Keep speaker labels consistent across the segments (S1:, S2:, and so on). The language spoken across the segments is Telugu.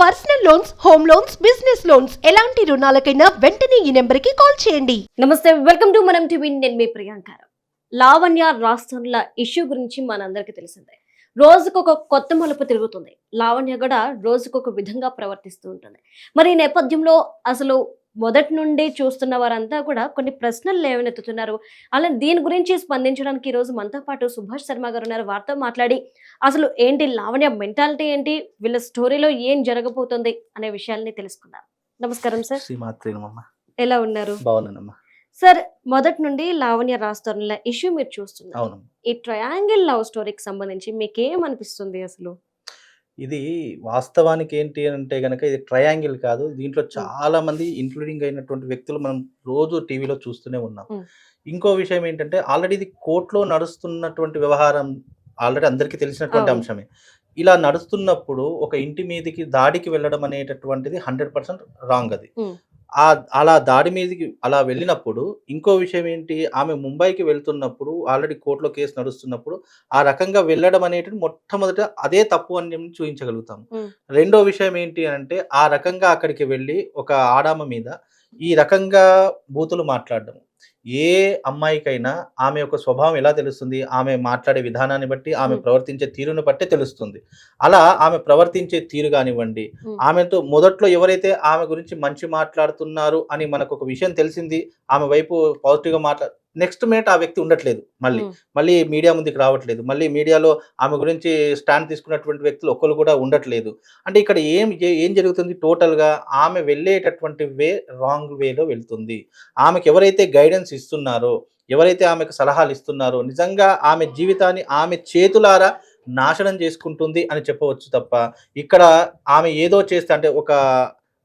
S1: Personal loans home loans business loans. ఎలాంటి రుణాలకైనా వెంటనే ఈ నెంబర్కి కాల్ చేయండి.
S2: నమస్తే వెల్కమ్ టు మనం టీవీ. నేను మీ ప్రియాంక లావణ్య రాష్ట్రంల ఇష్యూ గురించి మనందరికీ తెలిసిందే. రోజుకొక కొత్త మలుపు తిరుగుతుంది. లావణ్య కూడా రోజుకొక విధంగా ప్రవర్తిస్తూ ఉంటుంది. మరి ఈ నేపథ్యంలో అసలు మొదటి నుండి చూస్తున్న వారంతా కూడా కొన్ని ప్రశ్నలు లేవనెత్తుతున్నారు. అలా దీని గురించి స్పందించడానికి ఈ రోజు మనతో పాటు సుభాష్ శర్మ గారు ఉన్నారు. వారితో మాట్లాడి అసలు ఏంటి లావణ్య మెంటాలిటీ ఏంటి? వీళ్ళ స్టోరీలో ఏం జరగబోతుంది అనే విషయాల్ని తెలుసుకుందాం. నమస్కారం సార్. ఎలా ఉన్నారు?
S3: బాగున్నానమ్మా.
S2: సార్ మొదటి నుండి లావణ్య రాస్తారుల ఇష్యూ మీరు చూస్తున్నారు. ఈ ట్రయాంగిల్ లవ్ స్టోరీకి సంబంధించి మీకు ఏమనిపిస్తుంది అసలు?
S3: ఇది వాస్తవానికి ఏంటి అంటే గనక ఇది ట్రయాంగిల్ కాదు దీంట్లో చాలా మంది ఇంక్లూడింగ్ అయినటువంటి వ్యక్తులు మనం రోజు టీవీలో చూస్తూనే ఉన్నాం. ఇంకో విషయం ఏంటంటే ఆల్రెడీ ఇది కోర్టులో నడుస్తున్నటువంటి వ్యవహారం ఆల్రెడీ అందరికీ తెలిసినటువంటి. అంశమే ఇలా నడుస్తున్నప్పుడు ఒక ఇంటి మీదకి దాడికి వెళ్ళడం అనేటటువంటిది హండ్రెడ్ పర్సెంట్ రాంగ్ అది. ఆ అలా దాడి మీదకి అలా వెళ్ళినప్పుడు ఇంకో విషయం ఏంటి ఆమె ముంబైకి వెళ్తున్నప్పుడు ఆల్రెడీ కోర్టులో కేసు నడుస్తున్నప్పుడు ఆ రకంగా వెళ్ళడం అనేది మొట్టమొదట అదే తప్పు అని మేము చూపించగలుగుతాం. రెండో విషయం ఏంటి అంటే ఆ రకంగా అక్కడికి వెళ్ళి ఒక ఆడామ మీద ఈ రకంగా బూతులు మాట్లాడడం ఏ అమ్మాయికైనా ఆమె యొక్క స్వభావం ఎలా తెలుస్తుంది ఆమె మాట్లాడే విధానాన్ని బట్టి ఆమె. ప్రవర్తించే తీరును బట్టే తెలుస్తుంది అలా ఆమె ప్రవర్తించే తీరు కానివ్వండి. ఆమెతో మొదట్లో ఎవరైతే ఆమె గురించి మంచి మాట్లాడుతున్నారు అని మనకు ఒక విషయం తెలిసింది ఆమె వైపు పాజిటివ్గా మాట్లా నెక్స్ట్ మినిట్ ఆ వ్యక్తి ఉండట్లేదు మళ్ళీ. మళ్ళీ మీడియా ముందుకు రావట్లేదు. మళ్ళీ మీడియాలో ఆమె గురించి స్టాండ్ తీసుకున్నటువంటి వ్యక్తులు ఒక్కరు కూడా ఉండట్లేదు. అంటే ఇక్కడ ఏం ఏ- జరుగుతుంది? టోటల్గా ఆమె వెళ్ళేటటువంటి వే రాంగ్ వేలో వెళ్తుంది. ఆమెకు ఎవరైతే గైడెన్స్ ఇస్తున్నారో ఎవరైతే ఆమెకు సలహాలు ఇస్తున్నారో నిజంగా ఆమె జీవితాన్ని ఆమె చేతులారా నాశనం చేసుకుంటుంది అని చెప్పవచ్చు తప్ప ఇక్కడ ఆమె ఏదో చేస్తే అంటే ఒక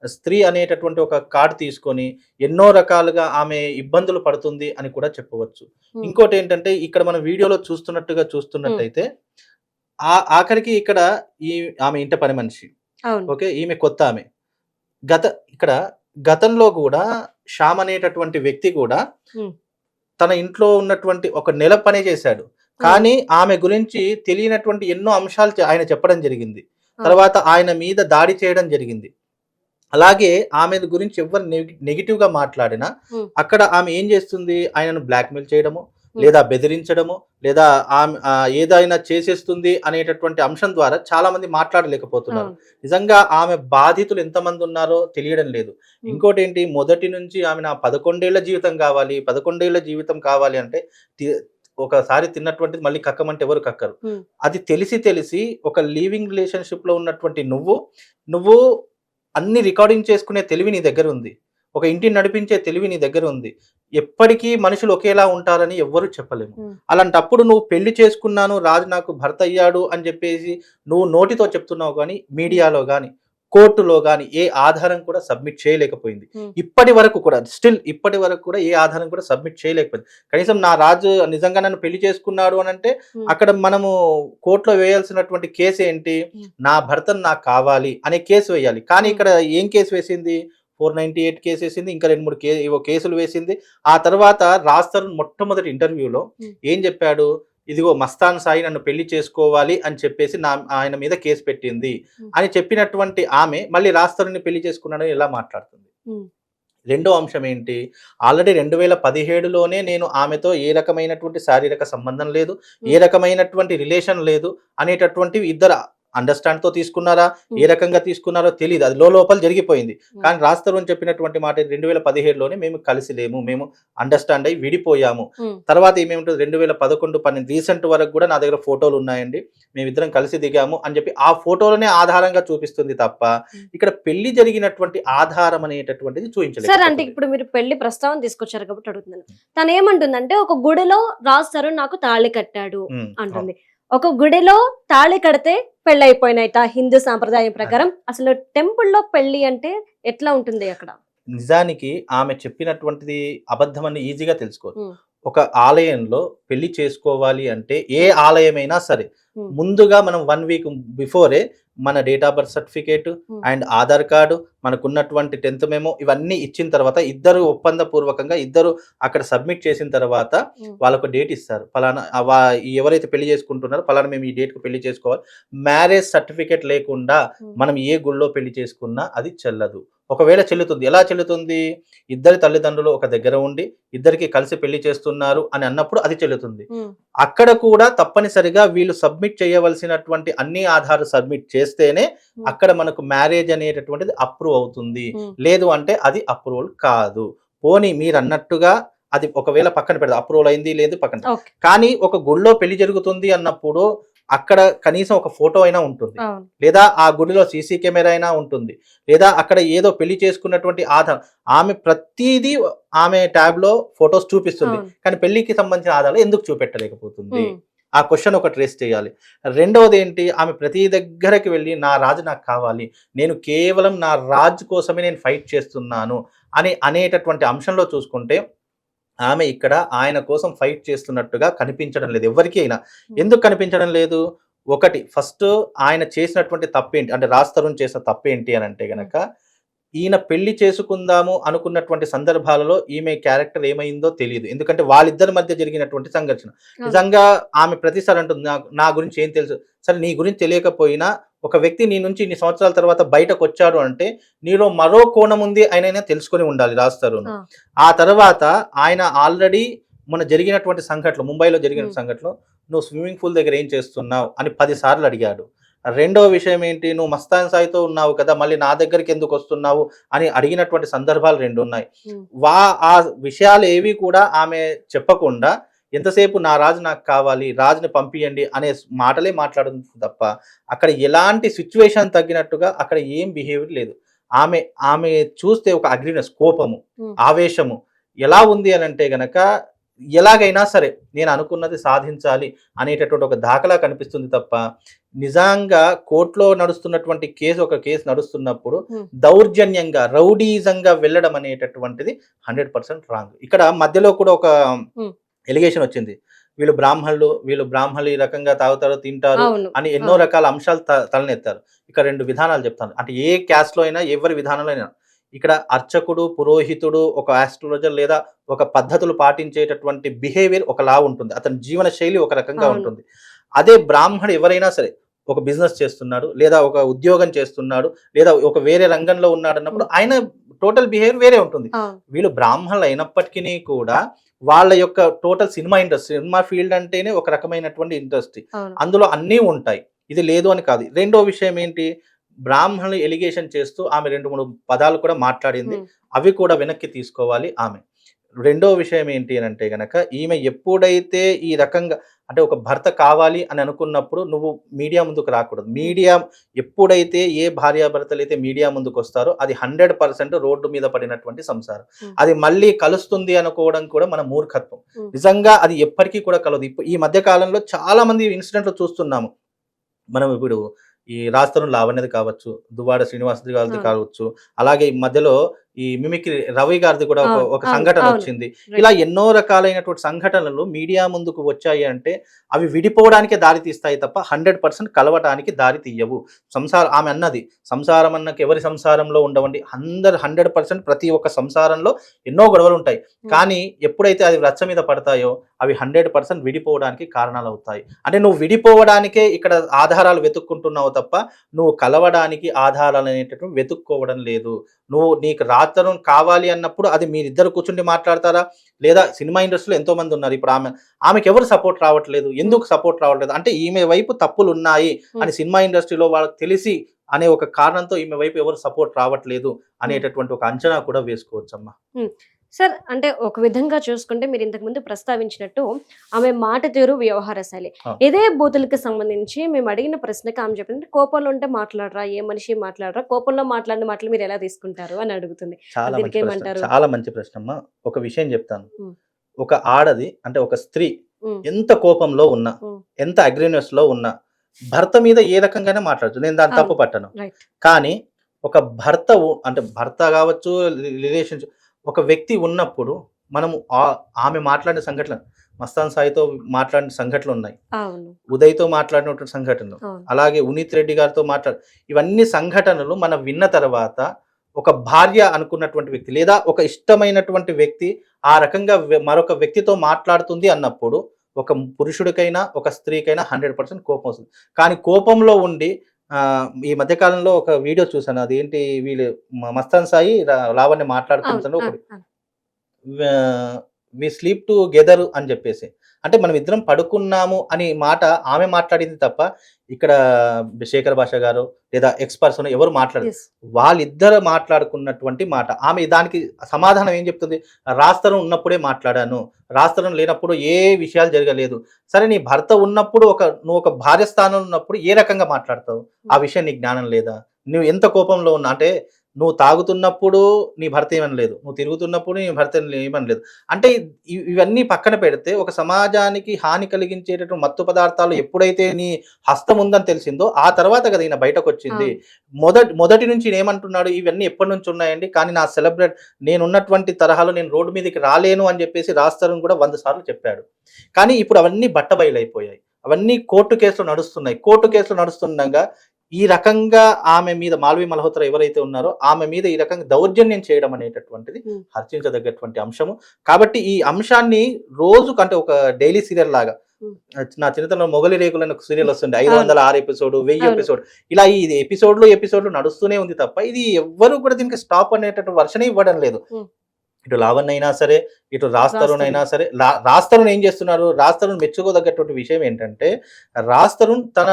S3: స్త్రీ అనేటటువంటి ఒక కార్డు తీసుకొని ఎన్నో రకాలుగా ఆమె ఇబ్బందులు పడుతుంది అని కూడా చెప్పవచ్చు.
S2: ఉమ్,
S3: ఇంకోటి ఏంటంటే ఇక్కడ మన వీడియోలో చూస్తున్నట్టుగా చూస్తున్నట్టయితే ఆ ఆఖరికి ఇక్కడ ఈ ఆమె ఇంట పని మనిషి. ఓకే ఈమె కొత్త ఆమె. గత ఇక్కడ గతంలో కూడా శ్యామ్ అనేటటువంటి వ్యక్తి కూడా
S2: Hmm.
S3: తన ఇంట్లో ఉన్నటువంటి ఒక నెల పని చేశాడు. కానీ ఆమె గురించి తెలియనటువంటి ఎన్నో అంశాలు ఆయన చెప్పడం జరిగింది. తర్వాత ఆయన మీద దాడి చేయడం జరిగింది. అలాగే ఆమె గురించి ఎవరు నెగిటివ్గా మాట్లాడినా. అక్కడ ఆమె ఏం చేస్తుంది ఆయనను బ్లాక్మెయిల్ చేయడము. లేదా బెదిరించడము లేదా ఆమె ఏదైనా చేసేస్తుంది అనేటటువంటి అంశం ద్వారా చాలా మంది మాట్లాడలేకపోతున్నారు నిజంగా ఆమె బాధితులు ఎంతమంది ఉన్నారో తెలియడం లేదు. ఇంకోటి ఏంటి మొదటి నుంచి ఆమె నా పదకొండేళ్ళ జీవితం కావాలి పదకొండేళ్ళ జీవితం కావాలి అంటే ఒకసారి తిన్నటువంటిది మళ్ళీ కక్కమంటే ఎవరు కక్కరు. అది తెలిసి తెలిసి ఒక లీవింగ్ రిలేషన్షిప్లో ఉన్నటువంటి నువ్వు నువ్వు అన్ని రికార్డింగ్ చేసుకునే తెలివి నీ దగ్గర ఉంది. ఒక ఇంటిని నడిపించే తెలివి నీ దగ్గర ఉంది. ఎప్పటికీ మనుషులు ఒకేలా ఉంటారని ఎవ్వరూ చెప్పలేము. అలాంటప్పుడు నువ్వు పెళ్ళి చేసుకున్నాను రాజు నాకు భర్త అయ్యాడు అని చెప్పేసి నువ్వు నోటితో చెప్తున్నావు కానీ మీడియాలో కానీ కోర్టులో కానీ ఏ ఆధారం కూడా సబ్మిట్ చేయలేకపోయింది. ఇప్పటి వరకు కూడా స్టిల్ ఇప్పటి వరకు కూడా ఏ ఆధారం కూడా సబ్మిట్ చేయలేకపోయింది కనీసం నా రాజు నిజంగా నన్ను పెళ్ళి చేసుకున్నాడు అని అంటే. అక్కడ మనము కోర్టులో వేయాల్సినటువంటి కేసు ఏంటి. నా భర్తను నాకు కావాలి అనే కేసు వేయాలి కానీ ఇక్కడ ఏం కేసు వేసింది ఫోర్ నైన్టీ ఎయిట్ కేసు వేసింది ఇంకా రెండు మూడు కే కేసులు వేసింది ఆ తర్వాత రాస్తారు మొట్టమొదటి ఇంటర్వ్యూలో. ఏం చెప్పాడు ఇదిగో మస్తాన్ సాయి నన్ను పెళ్ళి చేసుకోవాలి అని చెప్పేసి నా ఆయన మీద కేసు పెట్టింది. అని చెప్పినటువంటి ఆమె మళ్ళీ రాస్తారుని పెళ్ళి చేసుకున్నాడని ఎలా మాట్లాడుతుంది. రెండో అంశం ఏంటి? ఆల్రెడీ రెండు వేల పదిహేడులోనే నేను ఆమెతో ఏ రకమైనటువంటి శారీరక సంబంధం లేదు ఏ రకమైనటువంటి రిలేషన్ లేదు అనేటటువంటివి ఇద్దరు అండర్స్టాండ్తో తీసుకున్నారా? ఏ రకంగా తీసుకున్నారో తెలియదు అది లోపల జరిగిపోయింది. కానీ రాస్తారు అని చెప్పినటువంటి మాట రెండు వేల పదిహేడులోనే మేము కలిసి లేము మేము అండర్స్టాండ్ అయ్యి విడిపోయాము.
S2: ఉమ్,
S3: తర్వాత ఏమేమిటో రెండు వేల పదకొండు పన్నెండు రీసెంట్ వరకు కూడా నా దగ్గర ఫోటోలు ఉన్నాయండి. మేమిద్దరం కలిసి దిగాము అని చెప్పి ఆ ఫోటోలోనే ఆధారంగా చూపిస్తుంది తప్ప
S2: Hmm.
S3: ఇక్కడ పెళ్ళి జరిగినటువంటి ఆధారం అనేటటువంటిది
S2: సార్ అంటే
S3: చూపించలేదు
S2: ఇప్పుడు మీరు పెళ్ళి ప్రస్తావన తీసుకొచ్చారు కాబట్టి అడుగుతున్నాను. తను ఏమంటుందంటే ఒక గుడిలో రాస్తారు నాకు తాళి కట్టాడు అంటుంది. ఒక గుడిలో తాళి కడితే పెళ్ళి అయిపోయినట హిందూ సాంప్రదాయం ప్రకారం. అసలు టెంపుల్లో పెళ్ళి అంటే ఎట్లా ఉంటుంది అక్కడ?
S3: నిజానికి ఆమె చెప్పినటువంటిది అబద్ధం అని ఈజీగా తెలుసుకోవచ్చు. ఒక ఆలయంలో పెళ్ళి చేసుకోవాలి అంటే ఏ ఆలయమైనా సరే
S2: Hmm.
S3: ముందుగా మనం వన్ వీక్ బిఫోరే మన date of birth certificate
S2: Hmm.
S3: And Aadhaar card మనకున్నటువంటి టెన్త్ మెమో ఇవన్నీ ఇచ్చిన తర్వాత ఇద్దరు ఒప్పంద పూర్వకంగా ఇద్దరు అక్కడ సబ్మిట్ చేసిన తర్వాత
S2: Hmm.
S3: వాళ్ళకు డేట్ ఇస్తారు ఫలానా ఎవరైతే పెళ్ళి చేసుకుంటున్నారో ఫలానా మేము ఈ డేట్కి పెళ్ళి చేసుకోవాలి మ్యారేజ్ సర్టిఫికేట్ లేకుండా
S2: Hmm.
S3: మనం ఏ గుళ్ళో పెళ్ళి చేసుకున్నా అది చెల్లదు ఒకవేళ చెల్లుతుంది. ఎలా చెల్లుతుంది? ఇద్దరి తల్లిదండ్రులు ఒక దగ్గర ఉండి ఇద్దరికి కలిసి పెళ్ళి చేస్తున్నారు అని అన్నప్పుడు అది చెల్లుతుంది. అక్కడ కూడా తప్పనిసరిగా వీళ్ళు సబ్మిట్ చేయవలసినటువంటి అన్ని ఆధారాలు సబ్మిట్ చేస్తేనే. అక్కడ మనకు మ్యారేజ్ అనేటటువంటిది అప్రూవ్ అవుతుంది. లేదు అంటే అది అప్రూవల్ కాదు. పోనీ మీరు అన్నట్టుగా అది ఒకవేళ పక్కన పెడదాం. అప్రూవల్ అయింది లేదు పక్కన కానీ ఒక గుడిలో పెళ్ళి జరుగుతుంది అన్నప్పుడు అక్కడ కనీసం ఒక ఫోటో అయినా ఉంటుంది. లేదా ఆ గుడిలో సీసీ కెమెరా అయినా ఉంటుంది. లేదా అక్కడ ఏదో పెళ్ళి చేసుకున్నటువంటి ఆధారం. ఆమె ప్రతిదీ ఆమె ట్యాబ్లో ఫొటోస్ చూపిస్తుంది. కానీ పెళ్ళికి సంబంధించిన ఆధారాలు ఎందుకు చూపెట్టలేకపోతుంది? ఆ క్వశ్చన్ ఒక ట్రేస్ చేయాలి. రెండవది ఏంటి? ఆమె ప్రతి దగ్గరకి వెళ్ళి నా రాజు నాకు కావాలి. నేను కేవలం నా రాజు కోసమే నేను ఫైట్ చేస్తున్నాను అని అనేటటువంటి అంశంలో చూసుకుంటే ఆమె ఇక్కడ ఆయన కోసం ఫైట్ చేస్తున్నట్టుగా కనిపించడం లేదు. ఎవరికి అయినా. ఎందుకు కనిపించడం లేదు? ఒకటి ఫస్ట్ ఆయన చేసినటువంటి తప్పేంటి? అంటే రాజ్ తరుణ్ చేసిన తప్పేంటి అని అంటే గనక ఈయన పెళ్ళి చేసుకుందాము అనుకున్నటువంటి సందర్భాలలో ఈమె క్యారెక్టర్ ఏమైందో తెలియదు ఎందుకంటే వాళ్ళిద్దరి మధ్య జరిగినటువంటి సంఘర్షణ. నిజంగా ఆమె ప్రతిసారి అంటుంది "నా- నా గురించి ఏం తెలుసు? సరే నీ గురించి తెలియకపోయినా ఒక వ్యక్తి నీ నుంచి ఇన్ని సంవత్సరాల తర్వాత బయటకు వచ్చాడు అంటే నీలో మరో కోణం ఉంది ఆయన తెలుసుకొని ఉండాలి రాస్తారు
S2: ఆ.
S3: ఆ తర్వాత ఆయన ఆల్రెడీ మన జరిగినటువంటి సంఘటనలు ముంబైలో జరిగిన. సంఘటనలో నువ్వు స్విమ్మింగ్ పూల్ దగ్గర ఏం చేస్తున్నావు అని పది సార్లు అడిగాడు రెండవ విషయం ఏంటి నువ్వు మస్తాన్ సాయితో ఉన్నావు కదా మళ్ళీ నా దగ్గరికి ఎందుకు వస్తున్నావు అని అడిగినటువంటి సందర్భాలు రెండు ఉన్నాయి. వా ఆ విషయాలు ఏవి కూడా ఆమె చెప్పకుండా ఎంతసేపు నా రాజు నాకు కావాలి రాజుని పంపియండి అనే మాటలే మాట్లాడుతుంది తప్ప అక్కడ ఎలాంటి సిచ్యువేషన్ తగ్గినట్టుగా అక్కడ ఏం బిహేవియర్ లేదు ఆమె ఆమె చూస్తే ఒక అగ్రినెస్ కోపము. ఆవేశము ఎలా ఉంది అని అంటే గనక ఎలాగైనా సరే నేను అనుకున్నది సాధించాలి అనేటటువంటి ఒక దాఖలా కనిపిస్తుంది తప్ప నిజంగా కోర్టులో నడుస్తున్నటువంటి కేసు ఒక కేసు నడుస్తున్నప్పుడు. దౌర్జన్యంగా రౌడీజంగా వెళ్ళడం అనేటటువంటిది హండ్రెడ్ పర్సెంట్ రాంగ్ ఇక్కడ మధ్యలో కూడా ఒక. ఎలిగేషన్ వచ్చింది. వీళ్ళు బ్రాహ్మణులు వీళ్ళు బ్రాహ్మణులు ఈ రకంగా తాగుతారు తింటారు అని ఎన్నో. రకాల అంశాలు తలనెత్తారు. ఇక్కడ రెండు విధానాలు చెప్తాను. అంటే ఏ క్యాస్ట్లో అయినా ఎవరి విధానంలో అయినా ఇక్కడ అర్చకుడు పురోహితుడు ఒక ఆస్ట్రాలజర్ లేదా ఒక పద్ధతులు పాటించేటటువంటి బిహేవియర్ ఒకలా ఉంటుంది. అతని జీవన శైలి ఒక రకంగా. ఉంటుంది. అదే బ్రాహ్మణుడు ఎవరైనా సరే ఒక బిజినెస్ చేస్తున్నాడు లేదా ఒక ఉద్యోగం చేస్తున్నాడు లేదా ఒక వేరే రంగంలో ఉన్నాడు అన్నప్పుడు ఆయన టోటల్ బిహేవియర్ వేరే ఉంటుంది. వీళ్ళు బ్రాహ్మణులు అయినప్పటికీ కూడా వాళ్ళ యొక్క total cinema industry cinema field అంటేనే ఒక రకమైనటువంటి ఇండస్ట్రీ అందులో అన్నీ ఉంటాయి. ఇది లేదు అని కాదు. రెండో విషయం ఏంటి? బ్రాహ్మణులు ఎలిగేషన్ చేస్తూ ఆమె రెండు మూడు పదాలు కూడా మాట్లాడింది. అవి కూడా వెనక్కి తీసుకోవాలి ఆమె. రెండో విషయం ఏంటి అని అంటే గనక ఈమె ఎప్పుడైతే ఈ రకంగా అంటే ఒక భర్త కావాలి అని అనుకున్నప్పుడు నువ్వు మీడియా ముందుకు రాకూడదు మీడియా ఎప్పుడైతే ఏ భార్యాభర్తలు అయితే మీడియా ముందుకు వస్తారో అది హండ్రెడ్ పర్సెంట్ రోడ్డు మీద పడినటువంటి సంసారం. అది మళ్ళీ కలుస్తుంది అనుకోవడం కూడా మన మూర్ఖత్వం. నిజంగా అది ఎప్పటికీ కూడా కలదు ఇప్పుడు ఈ మధ్య కాలంలో చాలా మంది ఇన్సిడెంట్లు చూస్తున్నాము మనం ఇప్పుడు ఈ రాస్తరం లావణ్యది కావచ్చు దువ్వాడ శ్రీనివాసది. కావచ్చు అలాగే ఈ మధ్యలో ఈ మిమిక్రీ రవి గారిది కూడా ఒక సంఘటన. వచ్చింది. ఇలా ఎన్నో రకాలైనటువంటి సంఘటనలు మీడియా ముందుకు వచ్చాయి అంటే అవి విడిపోవడానికి దారి తీస్తాయి తప్ప హండ్రెడ్ పర్సెంట్ కలవటానికి దారి తీయవు. సంసారం ఆమె అన్నది సంసారం అన్నకి ఎవరి సంసారంలో ఉండవండి? అందరు హండ్రెడ్ పర్సెంట్ ప్రతి ఒక్క సంసారంలో ఎన్నో గొడవలు ఉంటాయి. కానీ ఎప్పుడైతే అది రచ్చ మీద పడతాయో అవి హండ్రెడ్ పర్సెంట్ విడిపోవడానికి కారణాలు అవుతాయి అంటే నువ్వు విడిపోవడానికే ఇక్కడ ఆధారాలు వెతుక్కుంటున్నావు తప్ప నువ్వు కలవడానికి ఆధారాలు అనేటటువంటి వెతుక్కోవడం లేదు. నువ్వు నీకు రాతరం కావాలి అన్నప్పుడు అది మీరిద్దరు కూర్చుండి మాట్లాడతారా? లేదా సినిమా ఇండస్ట్రీలో ఎంతో మంది ఉన్నారు. ఇప్పుడు ఆమె ఆమెకి ఎవరు సపోర్ట్ రావట్లేదు. ఎందుకు సపోర్ట్ రావట్లేదు? అంటే ఈమె వైపు తప్పులు ఉన్నాయి అని సినిమా ఇండస్ట్రీలో వాళ్ళకి తెలిసి అనే ఒక కారణంతో ఈమె వైపు ఎవరు సపోర్ట్ రావట్లేదు అనేటటువంటి ఒక అంచనా కూడా వేసుకోవచ్చమ్మా.
S2: సార్ అంటే ఒక విధంగా చూసుకుంటే మీరు ఇంతకు ముందు ప్రస్తావించినట్టు ఆమె మాట తీరు వ్యవహార శైలి. ఇదే బూతులకు సంబంధించి మేము అడిగిన ప్రశ్నకి ఆమె చెప్పింది కోపంలో ఉంటే మాట్లాడరా? ఏ మనిషి మాట్లాడరా? కోపంలో మాట్లాడిన మాటలు మీరు ఎలా తీసుకుంటారు? అని అడుగుతుంది.
S3: చాలా మంచి ప్రశ్న
S2: ఏమంటారు?
S3: చాలా మంచి ప్రశ్న అమ్మా ఒక విషయం చెప్తాను. ఒక ఆడది అంటే ఒక స్త్రీ ఎంత కోపంలో ఉన్నా. ఎంత అగ్రీనెస్లో ఉన్నా భర్త మీద ఏ రకంగానే మాట్లాడచ్చు. నేను దాన్ని. తప్పు పట్టను. కానీ ఒక భర్త అంటే భర్త కావచ్చు రిలేషన్షిప్ ఒక వ్యక్తి ఉన్నప్పుడు మనము ఆ- ఆమె మాట్లాడిన సంఘటన మస్తాన్ సాయితో మాట్లాడిన సంఘటనలు ఉన్నాయి. ఉదయ్తో మాట్లాడినటువంటి సంఘటనలు. అలాగే ఉనీత్ రెడ్డి గారితో మాట్లాడు ఇవన్నీ సంఘటనలు మనం విన్న తర్వాత ఒక భార్య అనుకున్నటువంటి వ్యక్తి లేదా ఒక ఇష్టమైనటువంటి వ్యక్తి ఆ రకంగా మరొక వ్యక్తితో మాట్లాడుతుంది అన్నప్పుడు ఒక పురుషుడికైనా ఒక స్త్రీకైనా హండ్రెడ్ పర్సెంట్ కోపం వస్తుంది. కానీ కోపంలో ఉండి ఆ, ఈ మధ్యకాలంలో ఒక వీడియో చూసాను అదేంటి వీళ్ళు మస్తాన్ సాయి లావణ్య
S2: అవును.
S3: వి స్లీప్ టు గెదర్ అని చెప్పేసి. అంటే మనం ఇద్దరం పడుకున్నాము అని మాట ఆమె మాట్లాడింది తప్ప ఇక్కడ శేఖర్ భాష గారు లేదా ఎక్స్ పర్సన్ ఎవరు మాట్లాడరు.
S2: Yes.
S3: వాళ్ళిద్దరు మాట్లాడుకున్నటువంటి మాట. ఆమె దానికి సమాధానం ఏం చెప్తుంది? రాస్తరం ఉన్నప్పుడే మాట్లాడాను. రాస్తరం లేనప్పుడు ఏ విషయాలు జరగలేదు. సరే నీ భర్త ఉన్నప్పుడు ఒక నువ్వు ఒక భార్య స్థానంలో ఉన్నప్పుడు ఏ రకంగా మాట్లాడతావు? ఆ విషయం నీకు జ్ఞానం లేదా? నువ్వు ఎంత కోపంలో ఉన్నా అంటే నువ్వు తాగుతున్నప్పుడు నీ భర్త ఏమనలేదు. నువ్వు తిరుగుతున్నప్పుడు నీ భర్త ఏమనలేదు. అంటే ఇవన్నీ పక్కన పెడితే ఒక సమాజానికి హాని కలిగించేటటువంటి మత్తు పదార్థాలు ఎప్పుడైతే నీ హస్తం ఉందని తెలిసిందో ఆ తర్వాత కదా ఈయన బయటకు వచ్చింది మొదటి మొదటి నుంచి ఏమంటున్నాడు ఇవన్నీ ఎప్పటి నుంచి ఉన్నాయండి కానీ నా సెలబ్రేట్ నేను ఉన్నటువంటి తరహాలో నేను రోడ్డు మీదకి రాలేను అని చెప్పేసి రాస్తారని కూడా వంద సార్లు చెప్పాడు. కానీ ఇప్పుడు అవన్నీ బట్టబయలైపోయాయి. అవన్నీ కోర్టు కేసులు నడుస్తున్నాయి కోర్టు కేసులు నడుస్తుండగా ఈ రకంగా ఆమె మీద మాల్వి మల్హోత్రా ఎవరైతే ఉన్నారో ఆమె మీద ఈ రకంగా దౌర్జన్యం చేయడం అనేటటువంటిది. హర్షించదగ్గటువంటి అంశము కాబట్టి ఈ అంశాన్ని రోజు కంటే ఒక డైలీ సీరియల్ లాగా. నా చిన్నతనంలో మొగలి రేకులు అనే ఒక సీరియల్ వస్తుంది ఐదు. వందల ఆరు ఎపిసోడ్ వెయ్యి. ఎపిసోడ్ ఇలా ఈ ఎపిసోడ్లు ఎపిసోడ్లు నడుస్తూనే ఉంది తప్ప ఇది ఎవ్వరు కూడా దీనికి స్టాప్ అనేటటువంటి వర్షనే ఇవ్వడం లేదు. ఇటు లావణ్ అయినా సరే ఇటు రాస్తరుణ్ అయినా సరే లా- రాస్తరుణ్ ఏం చేస్తున్నారు రాస్తరుణ్ మెచ్చుకోదగ్గటువంటి విషయం ఏంటంటే రాస్తరుణ్ తన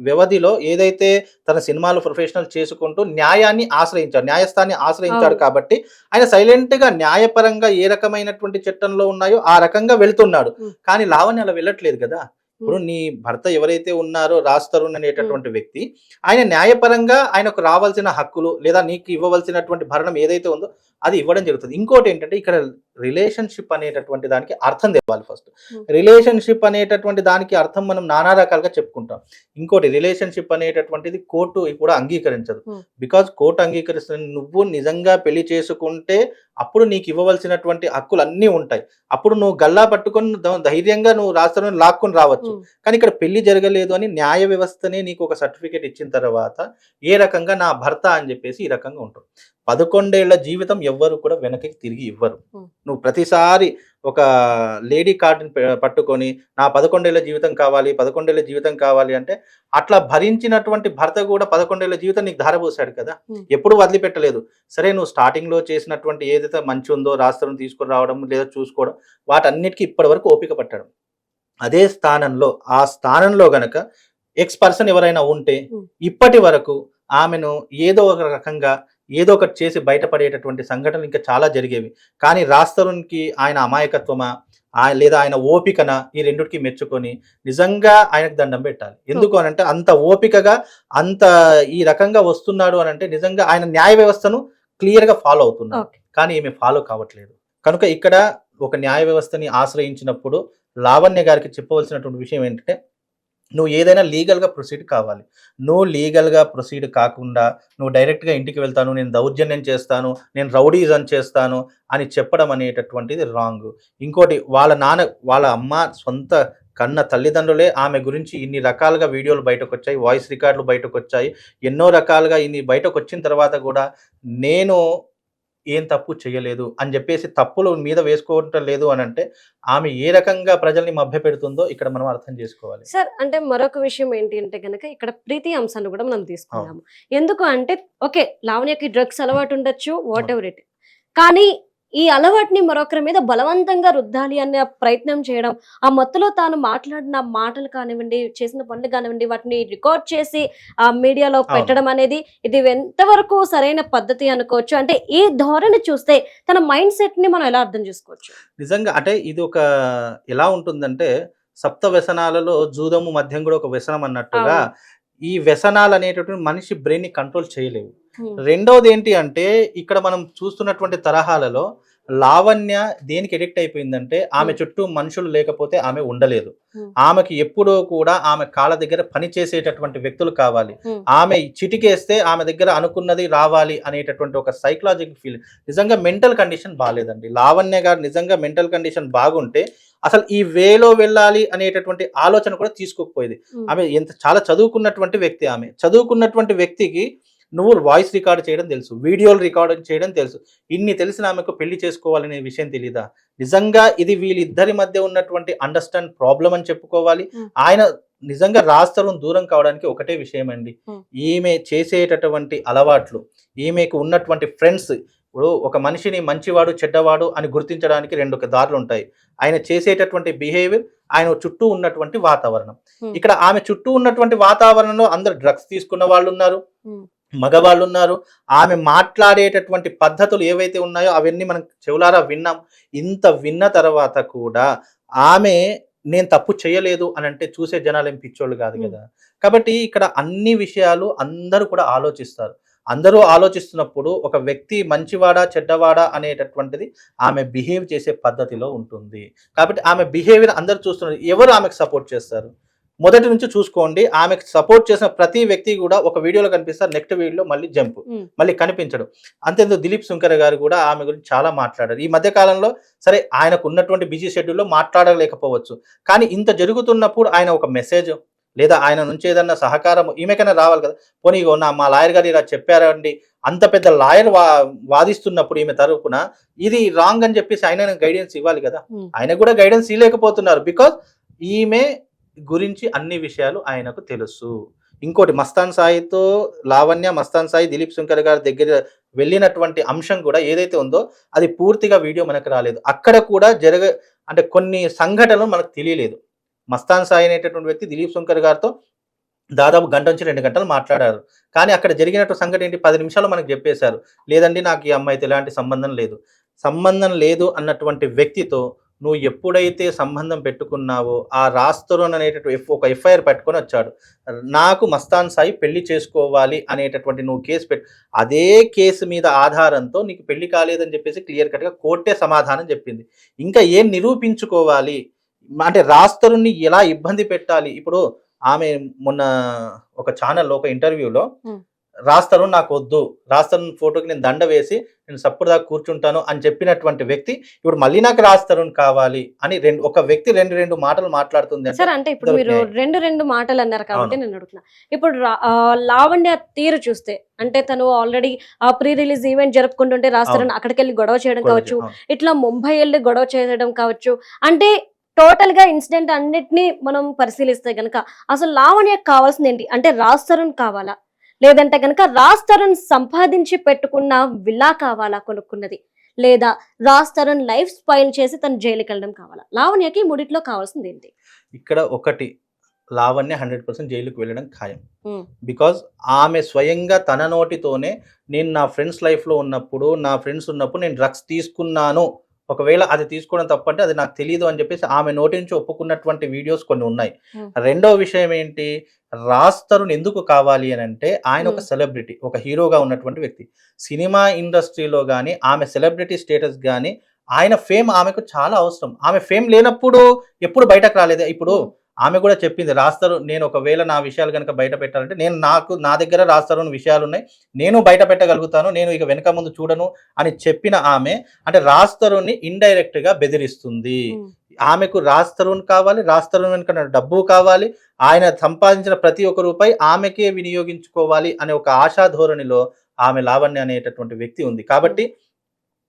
S3: వ్యవధిలో ఏదైతే తన సినిమాలు ప్రొఫెషనల్ చేసుకుంటూ న్యాయాన్ని ఆశ్రయించాడు న్యాయస్థాన్ని ఆశ్రయించాడు. కాబట్టి ఆయన సైలెంట్గా న్యాయపరంగా ఏ రకమైనటువంటి చట్టంలో ఉన్నాయో ఆ రకంగా వెళ్తున్నాడు. కానీ లావణ్య అలా వెళ్ళట్లేదు కదా ఇప్పుడు నీ భర్త ఎవరైతే ఉన్నారో రాస్తరుణ్ అనేటటువంటి వ్యక్తి ఆయన న్యాయపరంగా ఆయనకు రావాల్సిన హక్కులు లేదా నీకు ఇవ్వవలసినటువంటి భరణం ఏదైతే ఉందో అది ఇవ్వడం జరుగుతుంది. ఇంకోటి ఏంటంటే ఇక్కడ రిలేషన్షిప్ అనేటటువంటి దానికి అర్థం తెవ్వాలి ఫస్ట్
S2: Hmm.
S3: రిలేషన్షిప్ అనేటటువంటి దానికి అర్థం మనం నానా రకాలుగా చెప్పుకుంటాం. ఇంకోటి రిలేషన్షిప్ అనేటటువంటిది కోర్టు కూడా అంగీకరించదు.
S2: Hmm.
S3: బికాజ్ కోర్టు అంగీకరిస్తుంది. నువ్వు నిజంగా పెళ్ళి చేసుకుంటే అప్పుడు నీకు ఇవ్వవలసినటువంటి హక్కులు అన్నీ ఉంటాయి. అప్పుడు నువ్వు గల్లా పట్టుకొని ధైర్యంగా నువ్వు రాష్ట్రంలో లాక్కొని రావచ్చు.
S2: ఉమ్,
S3: కానీ ఇక్కడ పెళ్ళి జరగలేదు అని న్యాయ వ్యవస్థనే నీకు ఒక సర్టిఫికేట్ ఇచ్చిన తర్వాత ఏ రకంగా నా భర్త అని చెప్పేసి ఈ రకంగా ఉంటుంది. పదకొండేళ్ళ జీవితం ఎవ్వరు కూడా వెనక్కి తిరిగి ఇవ్వరు. నువ్వు ప్రతిసారి ఒక లేడీ కార్డుని పట్టుకొని నా పదకొండేళ్ళ జీవితం కావాలి పదకొండేళ్ళ జీవితం కావాలి అంటే అట్లా భరించినటువంటి భర్త కూడా పదకొండేళ్ళ జీవితం నీకు ధారపోసాడు కదా. ఎప్పుడు వదిలిపెట్టలేదు సరే నువ్వు స్టార్టింగ్లో చేసినటువంటి ఏదైతే మంచి ఉందో రాష్ట్రం తీసుకుని రావడం లేదా చూసుకోవడం వాటన్నిటికీ ఇప్పటి వరకు ఓపిక పట్టడం అదే స్థానంలో ఆ స్థానంలో గనక ఎక్స్ పర్సన్ ఎవరైనా ఉంటే. ఇప్పటి వరకు ఆమెను ఏదో ఒక రకంగా ఏదో ఒకటి చేసి బయటపడేటటువంటి సంఘటనలు ఇంకా చాలా జరిగేవి. కానీ రాస్తరునికి ఆయన అమాయకత్వమా లేదా ఆయన ఓపికన ఈ రెండిటికి మెచ్చుకొని నిజంగా ఆయనకు దండం పెట్టాలి. ఎందుకు అని అంటే అంత ఓపికగా అంత ఈ రకంగా వస్తున్నాడు అని అంటే నిజంగా ఆయన న్యాయ వ్యవస్థను క్లియర్గా ఫాలో అవుతున్నాడు. కానీ ఈమె ఫాలో కావట్లేదు. కనుక ఇక్కడ ఒక న్యాయ వ్యవస్థని ఆశ్రయించినప్పుడు లావణ్య గారికి చెప్పవలసినటువంటి విషయం ఏంటంటే నువ్వు ఏదైనా లీగల్గా ప్రొసీడ్ కావాలి. నువ్వు లీగల్గా ప్రొసీడ్ కాకుండా నువ్వు డైరెక్ట్గా ఇంటికి వెళ్తాను నేను దౌర్జన్యం చేస్తాను నేను రౌడీజం చేస్తాను అని చెప్పడం అనేటటువంటిది రాంగ్ ఇంకోటి వాళ్ళ నాన్న వాళ్ళ అమ్మ సొంత కన్న తల్లిదండ్రులే ఆమె గురించి ఇన్ని రకాలుగా వీడియోలు బయటకు వచ్చాయి వాయిస్ రికార్డులు బయటకు వచ్చాయి ఎన్నో రకాలుగా ఇన్ని బయటకు వచ్చిన తర్వాత కూడా నేను ఏం తప్పు చేయలేదు అని చెప్పేసి తప్పులు మీద వేసుకోవటం లేదు అని అంటే ఆమె ఏ రకంగా ప్రజల్ని మభ్య పెడుతుందో ఇక్కడ మనం అర్థం చేసుకోవాలి.
S2: సార్ అంటే మరొక విషయం ఏంటి అంటే గనక ఇక్కడ ప్రీతి అంశాన్ని కూడా మనం తీసుకున్నాము ఎందుకు అంటే ఓకే లావణ్యకి డ్రగ్స్ అలవాటు ఉండొచ్చు వాట్ ఎవర్ ఇట్ కానీ ఈ అలవాటుని మరొకరి మీద బలవంతంగా రుద్దాలి అనే ప్రయత్నం చేయడం ఆ మత్తులో తాను మాట్లాడిన మాటలు కానివ్వండి చేసిన పనులు కానివ్వండి వాటిని రికార్డ్ చేసి ఆ మీడియాలో పెట్టడం అనేది ఇది ఎంతవరకు సరైన పద్ధతి అనుకోవచ్చు? అంటే ఈ ధోరణి చూస్తే తన మైండ్ సెట్ని మనం ఎలా అర్థం చేసుకోవచ్చు?
S3: నిజంగా అంటే ఇది ఒక ఎలా ఉంటుందంటే సప్త వ్యసనాలలో జూదము మద్యం కూడా ఒక వ్యసనం అన్నట్టుగా. ఈ వ్యసనాలు అనేటటువంటి మనిషి బ్రెయిన్ని కంట్రోల్ చేయలేవు.
S2: Hmm.
S3: రెండవది ఏంటి అంటే ఇక్కడ మనం చూస్తున్నటువంటి తరహాలలో లావణ్య దేనికి ఎడిక్ట్ అయిపోయిందంటే ఆమె చుట్టూ మనుషులు లేకపోతే ఆమె ఉండలేదు
S2: Hmm.
S3: ఆమెకి ఎప్పుడూ కూడా ఆమె కాళ్ళ దగ్గర పని చేసేటటువంటి వ్యక్తులు కావాలి
S2: Hmm.
S3: ఆమె చిటికేస్తే ఆమె దగ్గర అనుకున్నది రావాలి అనేటటువంటి ఒక సైకలాజికల్ ఫీల్ నిజంగా మెంటల్ కండిషన్ బాగాలేదండి లావణ్య గారు నిజంగా మెంటల్ కండిషన్ బాగుంటే అసలు ఈ వేలో వెళ్ళాలి అనేటటువంటి ఆలోచన కూడా తీసుకోకపోయేది
S2: Hmm.
S3: ఆమె ఎంత చాలా చదువుకున్నటువంటి వ్యక్తి ఆమె చదువుకున్నటువంటి వ్యక్తికి నువ్వు వాయిస్ రికార్డ్ చేయడం తెలుసు వీడియోలు రికార్డ్ చేయడం తెలుసు ఇన్ని తెలిసిన ఆమెకు పెళ్ళి చేసుకోవాలనే విషయం తెలీదా నిజంగా ఇది వీళ్ళిద్దరి మధ్య ఉన్నటువంటి అండర్స్టాండ్ ప్రాబ్లం అని చెప్పుకోవాలి. ఆయన నిజంగా రాస్తరం దూరం కావడానికి ఒకటే విషయం అండి. ఈమె చేసేటటువంటి అలవాట్లు ఈమెకు ఉన్నటువంటి ఫ్రెండ్స్ ఇప్పుడు ఒక మనిషిని మంచివాడు చెడ్డవాడు అని గుర్తించడానికి రెండు దారులు ఉంటాయి ఆయన చేసేటటువంటి బిహేవియర్ ఆయన చుట్టూ ఉన్నటువంటి వాతావరణం. ఇక్కడ ఆమె చుట్టూ ఉన్నటువంటి వాతావరణంలో అందరు డ్రగ్స్ తీసుకున్న వాళ్ళు ఉన్నారు. మగవాళ్ళు ఉన్నారు ఆమె మాట్లాడేటటువంటి పద్ధతులు ఏవైతే ఉన్నాయో అవన్నీ మనం చెవులారా విన్నాం. ఇంత విన్న తర్వాత కూడా ఆమె నేను తప్పు చేయలేదు అని అంటే చూసే జనాలు ఏం పిచ్చోళ్ళు కాదు. కదా. కాబట్టి ఇక్కడ అన్ని విషయాలు అందరూ కూడా ఆలోచిస్తారు. అందరూ ఆలోచిస్తున్నప్పుడు ఒక వ్యక్తి మంచివాడా చెడ్డవాడా అనేటటువంటిది ఆమె బిహేవ్ చేసే పద్ధతిలో ఉంటుంది. కాబట్టి ఆమె బిహేవియర్ అందరూ చూస్తున్నారు. ఎవరు ఆమెకు సపోర్ట్ చేస్తారు? మొదటి నుంచి చూసుకోండి. ఆమెకు సపోర్ట్ చేసిన ప్రతి వ్యక్తి కూడా ఒక వీడియోలో కనిపిస్తారు. నెక్స్ట్ వీడియోలో మళ్ళీ జంప్
S2: Hmm.
S3: మళ్ళీ కనిపించడు. అంతేందుకు దిలీప్ శంకర్ గారు కూడా ఆమె గురించి చాలా మాట్లాడారు. ఈ మధ్య కాలంలో సరే ఆయనకు ఉన్నటువంటి బిజీ షెడ్యూల్లో మాట్లాడలేకపోవచ్చు. కానీ ఇంత జరుగుతున్నప్పుడు ఆయన ఒక మెసేజ్ లేదా ఆయన నుంచి ఏదన్నా సహకారం ఈమెకైనా రావాలి కదా. పోనీ నా మా లాయర్ గారు ఇలా చెప్పారండి. అంత పెద్ద లాయర్ వా వాదిస్తున్నప్పుడు ఈమె తరపున ఇది రాంగ్ అని చెప్పేసి ఆయన గైడెన్స్ ఇవ్వాలి కదా.
S2: Hmm.
S3: ఆయన కూడా గైడెన్స్ ఇవ్వలేకపోతున్నారు. బికాజ్ ఈమె గురించి అన్ని విషయాలు ఆయనకు తెలుసు. ఇంకోటి మస్తాన్ సాయితో లావణ్య మస్తాన్ సాయి దిలీప్ శంకర్ గారి దగ్గర వెళ్ళినటువంటి అంశం కూడా ఏదైతే ఉందో అది పూర్తిగా వీడియో మనకు రాలేదు. అక్కడ కూడా జరగ అంటే కొన్ని సంఘటనలు మనకు తెలియలేదు. మస్తాన్ సాయి అనేటటువంటి వ్యక్తి దిలీప్ శంకర్ గారితో దాదాపు గంట నుంచి రెండు గంటలు మాట్లాడారు. కానీ అక్కడ జరిగినట్టు సంఘటన ఏంటి? పది నిమిషాలు మనకు చెప్పేశారు. లేదండి నాకు ఈ అమ్మాయితో ఎలాంటి సంబంధం లేదు. సంబంధం లేదు అన్నటువంటి వ్యక్తితో నువ్వు ఎప్పుడైతే సంబంధం పెట్టుకున్నావో ఆ రాస్తరున్ అనేటటువంటి ఎఫ్- ఒక ఎఫ్ఐఆర్ పెట్టుకొని వచ్చాడు. నాకు మస్తాన్ సాయి పెళ్ళి చేసుకోవాలి అనేటటువంటి నువ్వు కేసు పెట్టు. అదే కేసు మీద ఆధారంతో నీకు పెళ్ళి కాలేదని చెప్పేసి క్లియర్ కట్గా కోర్టే సమాధానం చెప్పింది. ఇంకా ఏం నిరూపించుకోవాలి? అంటే రాస్తరుణ్ణి ఎలా ఇబ్బంది పెట్టాలి? ఇప్పుడు ఆమె మొన్న ఒక ఛానల్లో ఒక ఇంటర్వ్యూలో రాస్తారు నాకు వద్దు రాస్తారు ఫోటోకి నేను దండ వేసి నేను సప్పుడు దాకా కూర్చుంటాను అని చెప్పినటువంటి వ్యక్తి ఇప్పుడు మళ్ళీ నాకు రాస్తారు కావాలి అని రెండు ఒక వ్యక్తి రెండు రెండు మాటలు మాట్లాడుతుంది
S2: సార్ అంటే ఇప్పుడు మీరు. రెండు రెండు మాటలు అన్నారు కాబట్టి. నేను అడుగుతున్నా ఇప్పుడు లావణ్య తీరు చూస్తే అంటే తను ఆల్రెడీ ఆ ప్రీ రిలీజ్ ఈవెంట్ జరుపుకుంటుంటే రాస్తారని అక్కడికి వెళ్ళి గొడవ చేయడం కావచ్చు. ఇట్లా ముంబై వెళ్ళి గొడవ చేయడం కావచ్చు అంటే టోటల్గా ఇన్సిడెంట్ అన్నిటిని మనం పరిశీలిస్తే గనక అసలు లావణ్యకు కావాల్సింది ఏంటి అంటే రాజ్ తరుణ్ కావాలా లేదంటే గనక రాజ్ తరుణ్ సంపాదించి పెట్టుకున్న విల్లా కావాలా కొనుక్కున్నది? లేదా రాజ్ తరుణ్ లైఫ్ స్పైల్ చేసి తను జైలుకి వెళ్ళడం కావాలా? లావణ్యకి మూడిట్లో కావాల్సింది ఏంటి?
S3: ఇక్కడ ఒకటి లావణ్య హండ్రెడ్ పర్సెంట్ జైలుకి వెళ్ళడం ఖాయం. బికాజ్ ఆమె స్వయంగా తన నోటితోనే నేను నా ఫ్రెండ్స్ లైఫ్లో ఉన్నప్పుడు నా ఫ్రెండ్స్ ఉన్నప్పుడు నేను డ్రగ్స్ తీసుకున్నాను. ఒకవేళ అది తీసుకోవడం తప్పంటే అది నాకు తెలియదు అని చెప్పేసి ఆమె నోటి నుంచి ఒప్పుకున్నటువంటి వీడియోస్ కొన్ని ఉన్నాయి. రెండో విషయం ఏంటి? రాజ్ తరుణ్ ఎందుకు కావాలి అని అంటే ఆయన ఒక. సెలబ్రిటీ ఒక హీరోగా ఉన్నటువంటి వ్యక్తి సినిమా ఇండస్ట్రీలో కానీ ఆమె సెలబ్రిటీ స్టేటస్ కానీ ఆయన ఫేమ్ ఆమెకు చాలా అవసరం ఆమె ఫేమ్ లేనప్పుడు ఎప్పుడు బయటకు రాలేదు ఇప్పుడు. ఆమె కూడా చెప్పింది రాస్తారు నేను ఒకవేళ నా విషయాలు కనుక బయట పెట్టాలంటే నేను నాకు నా దగ్గర రాస్తారు విషయాలు ఉన్నాయి. నేను బయట పెట్టగలుగుతాను నేను ఇక వెనక ముందు చూడను అని చెప్పిన ఆమె అంటే రాస్తరుని ఇండైరెక్ట్గా బెదిరిస్తుంది. ఆమెకు రాజ్ తరుణ్ కావాలి రాజ్ తరుణ్ వెనుక డబ్బు కావాలి ఆయన సంపాదించిన ప్రతి ఒక్క రూపాయి ఆమెకే వినియోగించుకోవాలి అనే ఒక ఆశా ధోరణిలో ఆమె లావణ్య అనేటటువంటి వ్యక్తి ఉంది. కాబట్టి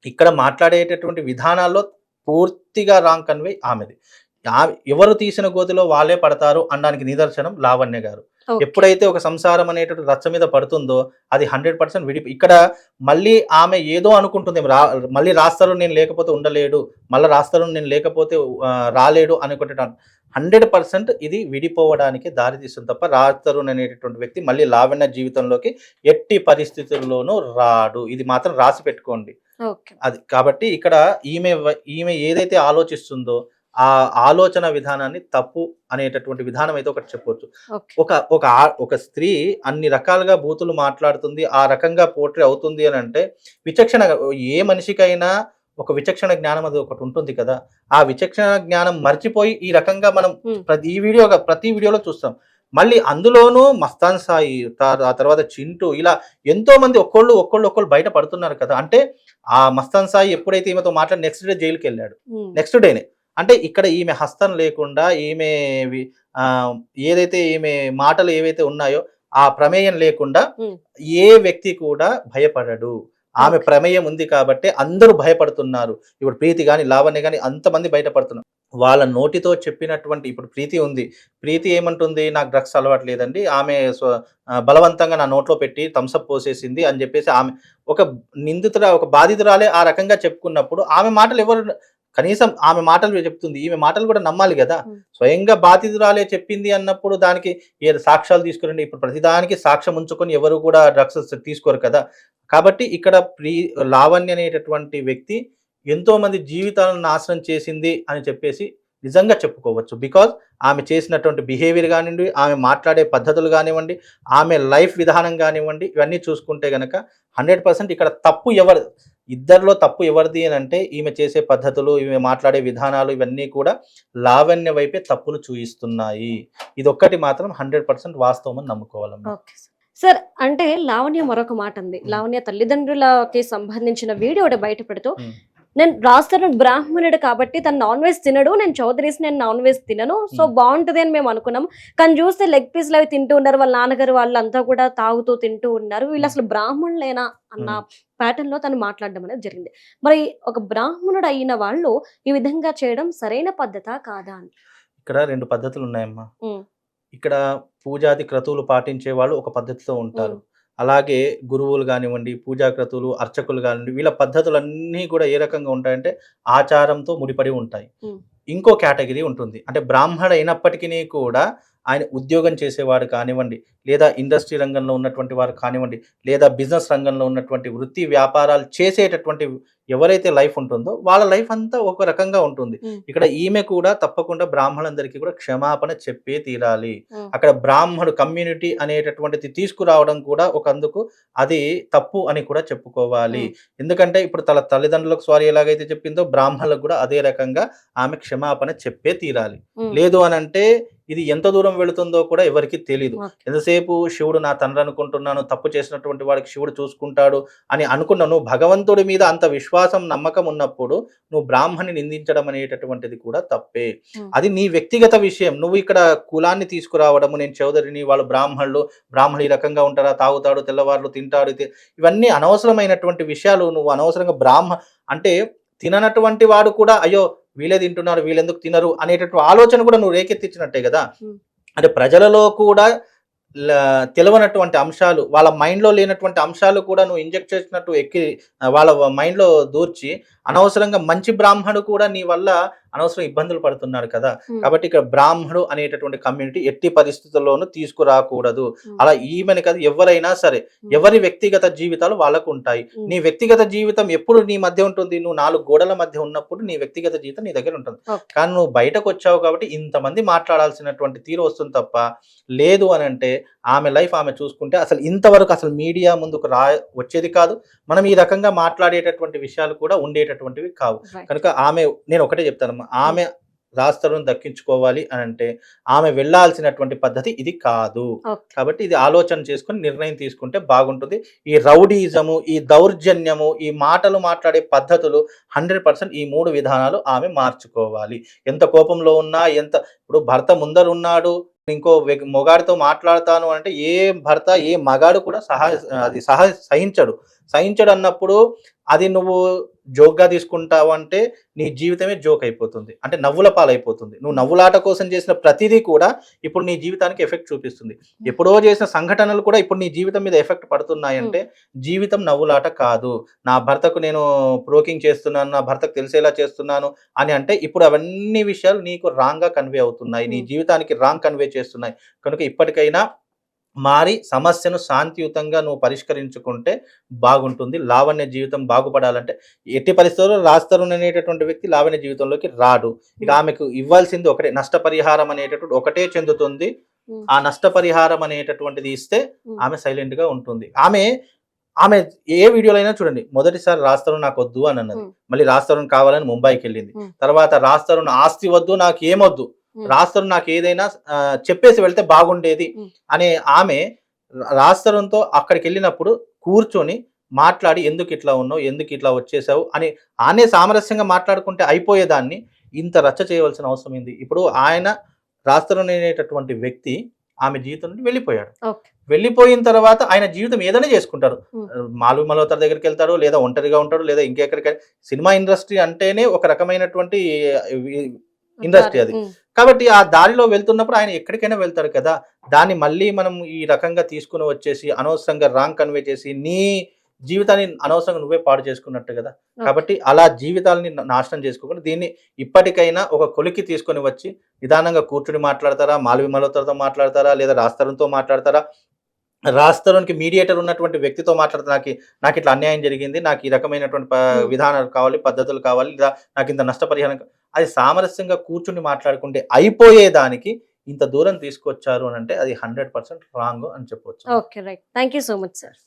S3: ఇక్కడ మాట్లాడేటటువంటి విధానాల్లో పూర్తిగా రాంగ్ కన్వే ఆమెది. ఎవరు తీసిన గోతిలో వాళ్ళే పడతారు అనడానికి నిదర్శనం లావణ్య గారు. ఎప్పుడైతే ఒక సంసారం అనేటువంటి రచ్చ మీద పడుతుందో అది హండ్రెడ్ పర్సెంట్ విడి ఇక్కడ మళ్ళీ ఆమె ఏదో అనుకుంటుంది రా మళ్ళీ రాస్తారు నేను లేకపోతే ఉండలేడు మళ్ళీ రాస్తారు నేను లేకపోతే రాలేడు అనుకుంటే హండ్రెడ్ పర్సెంట్ ఇది విడిపోవడానికి దారి తీస్తుంది తప్ప రాస్తరుణ్ అనేటటువంటి వ్యక్తి మళ్ళీ లావణ్య జీవితంలోకి ఎట్టి పరిస్థితుల్లోనూ రాడు. ఇది మాత్రం రాసి పెట్టుకోండి. అది కాబట్టి ఇక్కడ ఈమె ఈమె ఏదైతే ఆలోచిస్తుందో ఆ ఆలోచన విధానాన్ని తప్పు అనేటటువంటి విధానం అయితే ఒకటి చెప్పొచ్చు.
S2: ఓకే.
S3: ఒక ఒక ఒక స్త్రీ అన్ని రకాలుగా బూతులు మాట్లాడుతుంది ఆ రకంగా పోట్రీ అవుతుంది అని అంటే విచక్షణ ఏ మనిషికైనా ఒక విచక్షణ జ్ఞానం అది ఒకటి ఉంటుంది కదా. ఆ విచక్షణ జ్ఞానం మర్చిపోయి ఈ రకంగా మనం. ప్రతి ఈ వీడియో ప్రతి వీడియోలో చూస్తాం. మళ్ళీ అందులోనూ మస్తాన్ సాయి ఆ తర్వాత చింటూ ఇలా ఎంతో మంది ఒక్కళ్ళు ఒక్కళ్ళు ఒక్కళ్ళు బయట పడుతున్నారు కదా. అంటే ఆ మస్తాన్ సాయి ఎప్పుడైతే ఈమెతో మాట్లాడి నెక్స్ట్ డే జైలుకి వెళ్ళాడు నెక్స్ట్ డేనే. అంటే ఇక్కడ ఈమె హస్తం లేకుండా ఈమె ఏదైతే ఈమె మాటలు ఏవైతే ఉన్నాయో ఆ ప్రమేయం లేకుండా. ఏ వ్యక్తి కూడా భయపడడు. ఆమె. ప్రమేయం ఉంది కాబట్టి అందరూ భయపడుతున్నారు. ఇప్పుడు ప్రీతి కానీ లావణ్య కానీ అంతమంది బయటపడుతున్నారు. వాళ్ళ నోటితో చెప్పినటువంటి ఇప్పుడు ప్రీతి ఉంది. ప్రీతి ఏమంటుంది? నాకు డ్రగ్స్ అలవాట్లేదండి. ఆమె స్వ- ఆ, బలవంతంగా నా నోట్లో పెట్టి థమ్సప్ పోసేసింది అని చెప్పేసి ఆమె ఒక నిందితురా ఒక బాధితురాలే ఆ రకంగా చెప్పుకున్నప్పుడు ఆమె మాటలు ఎవరు కనీసం ఆమె మాటలు చెప్తుంది ఈమె మాటలు కూడా నమ్మాలి కదా. స్వయంగా బాధితురాలే చెప్పింది అన్నప్పుడు దానికి ఏ సాక్ష్యాలు తీసుకురండి. ఇప్పుడు ప్రతిదానికి సాక్ష్యం ఉంచుకొని ఎవరు కూడా డ్రగ్స్ తీసుకోరు కదా. కాబట్టి ఇక్కడ ప్రీ లావణ్య అనేటటువంటి వ్యక్తి ఎంతో మంది జీవితాలను నాశనం చేసింది అని చెప్పేసి నిజంగా చెప్పుకోవచ్చు. బికాజ్ ఆమె చేసినటువంటి బిహేవియర్ కానివ్వండి ఆమె మాట్లాడే పద్ధతులు కానివ్వండి ఆమె లైఫ్ విధానం కానివ్వండి ఇవన్నీ చూసుకుంటే గనక హండ్రెడ్ పర్సెంట్ ఇక్కడ తప్పు ఎవరు ఇద్దరిలో తప్పు ఎవరిది అని అంటే ఈమె చేసే పద్ధతులు ఈమె మాట్లాడే విధానాలు ఇవన్నీ కూడా లావణ్య వైపే తప్పులు చూయిస్తున్నాయి ఇది ఒక్కటి మాత్రం హండ్రెడ్ పర్సెంట్ వాస్తవం అని నమ్ముకోవాలమ్మా
S2: సార్. అంటే లావణ్య మరొక మాట ఉంది లావణ్య తల్లిదండ్రులకి సంబంధించిన వీడియో ఒకటి బయట పెడుతూ. నేను రాస్తాను బ్రాహ్మణుడు కాబట్టి తను నాన్ వెజ్ తినడు నేను చౌదరీస్ నేను నాన్ వెజ్ తినను సో
S3: Hmm.
S2: బాగుంటది అని మేము అనుకున్నాం కానీ చూస్తే లెగ్ పీస్లు అవి తింటూ ఉన్నారు వాళ్ళ నాన్నగారు వాళ్ళంతా కూడా తాగుతూ తింటూ ఉన్నారు వీళ్ళు
S3: Hmm.
S2: అసలు బ్రాహ్మణులేనా అన్న ప్యాటర్న్లో తను మాట్లాడడం అనేది జరిగింది మరి ఒక బ్రాహ్మణుడు అయిన వాళ్ళు ఈ విధంగా చేయడం సరైన పద్ధత కాదా అని
S3: ఇక్కడ రెండు పద్ధతులు ఉన్నాయమ్మా. ఇక్కడ పూజాది క్రతువులు పాటించే వాళ్ళు ఒక పద్ధతితో ఉంటారు. అలాగే గురువులు కానివ్వండి పూజాక్రతులు అర్చకులు కానివ్వండి వీళ్ళ పద్ధతులన్నీ కూడా ఏ రకంగా ఉంటాయంటే ఆచారంతో ముడిపడి ఉంటాయి. ఇంకో కేటగిరీ ఉంటుంది. అంటే బ్రాహ్మణ అయినప్పటికీ కూడా ఆయన ఉద్యోగం చేసేవాడు కానివ్వండి లేదా ఇండస్ట్రీ రంగంలో ఉన్నటువంటి వారు కానివ్వండి లేదా బిజినెస్ రంగంలో ఉన్నటువంటి వృత్తి వ్యాపారాలు చేసేటటువంటి ఎవరైతే లైఫ్ ఉంటుందో వాళ్ళ లైఫ్ అంతా ఒక రకంగా ఉంటుంది. ఇక్కడ ఈమె కూడా తప్పకుండా బ్రాహ్మణులందరికీ కూడా క్షమాపణ చెప్పే తీరాలి. అక్కడ బ్రాహ్మణుడు కమ్యూనిటీ అనేటటువంటిది తీసుకురావడం కూడా ఒక అందుకు అది తప్పు అని కూడా చెప్పుకోవాలి. ఎందుకంటే ఇప్పుడు తన తల్లిదండ్రులకు సారీ ఎలాగైతే చెప్పిందో బ్రాహ్మణులకు కూడా అదే రకంగా ఆమె క్షమాపణ చెప్పే తీరాలి. లేదు అని అంటే ఇది ఎంత దూరం వెళుతుందో కూడా ఎవరికి తెలియదు. ఎంతసేపు శివుడు నా తండ్రి అనుకుంటున్నాను తప్పు చేసినటువంటి వాడికి శివుడు చూసుకుంటాడు అని అనుకున్నావు నువ్వు భగవంతుడి మీద అంత విశ్వాసం నమ్మకం ఉన్నప్పుడు నువ్వు బ్రాహ్మణి నిందించడం అనేటటువంటిది కూడా తప్పే. అది నీ వ్యక్తిగత విషయం నువ్వు ఇక్కడ కులాన్ని తీసుకురావడము నేను చౌదరిని వాళ్ళు బ్రాహ్మణులు బ్రాహ్మణులు ఈ రకంగా ఉంటారా తాగుతాడు తెల్లవారులు తింటాడు ఇవన్నీ అనవసరమైనటువంటి విషయాలు నువ్వు అనవసరంగా బ్రాహ్మ అంటే తిననటువంటి వాడు కూడా అయ్యో వీళ్ళే తింటున్నారు వీళ్ళెందుకు తినరు అనేటటువంటి ఆలోచన కూడా నువ్వు రేకెత్తించినట్టే కదా. అంటే ప్రజలలో కూడా తెలియనటువంటి అంశాలు వాళ్ళ మైండ్లో లేనటువంటి అంశాలు కూడా నువ్వు ఇంజెక్ట్ చేసినట్టు ఎక్కి వాళ్ళ మైండ్లో దూర్చి అనవసరంగా మంచి బ్రాహ్మణుడు కూడా నీ వల్ల అనవసరం ఇబ్బందులు పడుతున్నాడు కదా. కాబట్టి ఇక్కడ బ్రాహ్మణుడు అనేటటువంటి కమ్యూనిటీ ఎట్టి పరిస్థితుల్లోనూ తీసుకురాకూడదు. అలా ఈమెను కాదు ఎవరైనా సరే. ఎవరి వ్యక్తిగత జీవితాలు వాళ్ళకు ఉంటాయి. నీ వ్యక్తిగత జీవితం ఎప్పుడు నీ మధ్య ఉంటుంది నువ్వు నాలుగు గోడల మధ్య ఉన్నప్పుడు నీ వ్యక్తిగత జీవితం నీ దగ్గర ఉంటుంది. కానీ నువ్వు బయటకు వచ్చావు కాబట్టి ఇంతమంది మాట్లాడాల్సినటువంటి తీరు వస్తుంది తప్ప లేదు అని అంటే ఆమె లైఫ్ ఆమె చూసుకుంటే అసలు ఇంతవరకు అసలు మీడియా ముందుకు రా వచ్చేది కాదు. మనం ఈ రకంగా మాట్లాడేటటువంటి విషయాలు కూడా ఉండేటటువంటివి కావు. కనుక ఆమె నేను ఒకటే చెప్తానమ్మా ఆమె రాస్తరును దక్కించుకోవాలి అని అంటే ఆమె వెళ్ళాల్సినటువంటి పద్ధతి ఇది కాదు. కాబట్టి ఇది ఆలోచన చేసుకొని నిర్ణయం తీసుకుంటే బాగుంటుంది. ఈ రౌడీజము ఈ దౌర్జన్యము ఈ మాటలు మాట్లాడే పద్ధతులు హండ్రెడ్ పర్సెంట్ ఈ మూడు విధానాలు ఆమె మార్చుకోవాలి. ఎంత కోపంలో ఉన్నా ఎంత ఇప్పుడు భర్త ముందర ఉన్నాడు ఇంకో మొగాడితో మాట్లాడతాను అంటే ఏ భర్త ఏ మగాడు కూడా సహా అది సహ సహించడు. సహించడు అన్నప్పుడు అది నువ్వు జోక్గా తీసుకుంటావు అంటే నీ జీవితమే జోక్ అయిపోతుంది. అంటే నవ్వుల పాలైపోతుంది. నువ్వు నవ్వులాట కోసం చేసిన ప్రతిదీ కూడా ఇప్పుడు నీ జీవితానికి ఎఫెక్ట్ చూపిస్తుంది. ఎప్పుడో చేసిన సంఘటనలు కూడా ఇప్పుడు నీ జీవితం మీద ఎఫెక్ట్ పడుతున్నాయంటే జీవితం నవ్వులాట కాదు. నా భర్తకు నేను ప్రోకింగ్ చేస్తున్నాను నా భర్తకు తెలిసేలా చేస్తున్నాను అని అంటే ఇప్పుడు అవన్నీ విషయాలు నీకు రాంగ్గా కన్వే అవుతున్నాయి. నీ
S2: Hmm.
S3: జీవితానికి రాంగ్ కన్వే చేస్తున్నాయి. కనుక ఇప్పటికైనా మారి సమస్యను శాంతియుతంగా నువ్వు పరిష్కరించుకుంటే బాగుంటుంది లావణ్య జీవితం బాగుపడాలంటే ఎట్టి పరిస్థితుల్లో రాస్తరుణ్ అనేటటువంటి వ్యక్తి లావణ్య జీవితంలోకి రాడు ఇక ఆమెకు ఇవ్వాల్సింది ఒకటే నష్టపరిహారం అనేటటువంటి ఒకటే చెందుతుంది. ఆ నష్టపరిహారం అనేటటువంటిది ఇస్తే. ఆమె సైలెంట్గా ఉంటుంది ఆమె ఆమె ఏ వీడియోలో అయినా చూడండి మొదటిసారి రాస్తారు నాకు వద్దు అని అన్నది. మళ్ళీ రాస్తారు కావాలని ముంబైకి వెళ్ళింది. తర్వాత రాస్తారు ఆస్తి వద్దు నాకు ఏమొద్దు. రాస్తారు నాకు ఏదైనా చెప్పేసి వెళ్తే బాగుండేది. అనే ఆమె రాస్తరంతో అక్కడికి వెళ్ళినప్పుడు కూర్చొని మాట్లాడి ఎందుకు ఇట్లా ఉన్నావు ఎందుకు ఇట్లా వచ్చేసావు అని ఆనే సామరస్యంగా మాట్లాడుకుంటే అయిపోయేదాన్ని. ఇంత రచ్చ చేయవలసిన అవసరం ఏంది? ఇప్పుడు ఆయన రాస్తరం అనేటటువంటి వ్యక్తి ఆమె జీవితం నుండి వెళ్ళిపోయాడు. వెళ్ళిపోయిన తర్వాత ఆయన జీవితం ఏదైనా చేసుకుంటారు. మాలు మల్హోత్రా దగ్గరికి వెళ్తాడు లేదా ఒంటరిగా ఉంటాడు లేదా ఇంకెక్కడికి సినిమా ఇండస్ట్రీ అంటేనే ఒక రకమైనటువంటి ఇండస్ట్రీ అది. కాబట్టి ఆ దారిలో వెళ్తున్నప్పుడు ఆయన ఎక్కడికైనా వెళ్తాడు కదా. దాన్ని మళ్ళీ మనం ఈ రకంగా తీసుకుని వచ్చేసి అనవసరంగా రాంగ్ కన్వే చేసి నీ జీవితాన్ని అనవసరంగా నువ్వే పాడు చేసుకున్నట్టు కదా. కాబట్టి అలా జీవితాలని నాశనం చేసుకోకుండా దీన్ని ఇప్పటికైనా ఒక కొలికి తీసుకొని వచ్చి నిదానంగా కూర్చుని మాట్లాడతారా? మాలవి మల్హోత్రాతో మాట్లాడతారా? లేదా రాస్తరంతో మాట్లాడతారా? రాస్తరునికి మీడియేటర్ ఉన్నటువంటి వ్యక్తితో మాట్లాడతా నాకు నాకు ఇట్లా అన్యాయం జరిగింది నాకు ఈ రకమైనటువంటి. విధానాలు కావాలి పద్ధతులు కావాలి లేదా నాకు ఇంత నష్టపరిహారం అది సామరస్యంగా కూర్చుని మాట్లాడుకుంటే అయిపోయేదానికి ఇంత దూరం తీసుకొచ్చారు అని అంటే అది హండ్రెడ్ పర్సెంట్ రాంగ్ అని చెప్పవచ్చు
S2: okay right. Thank you so much sir.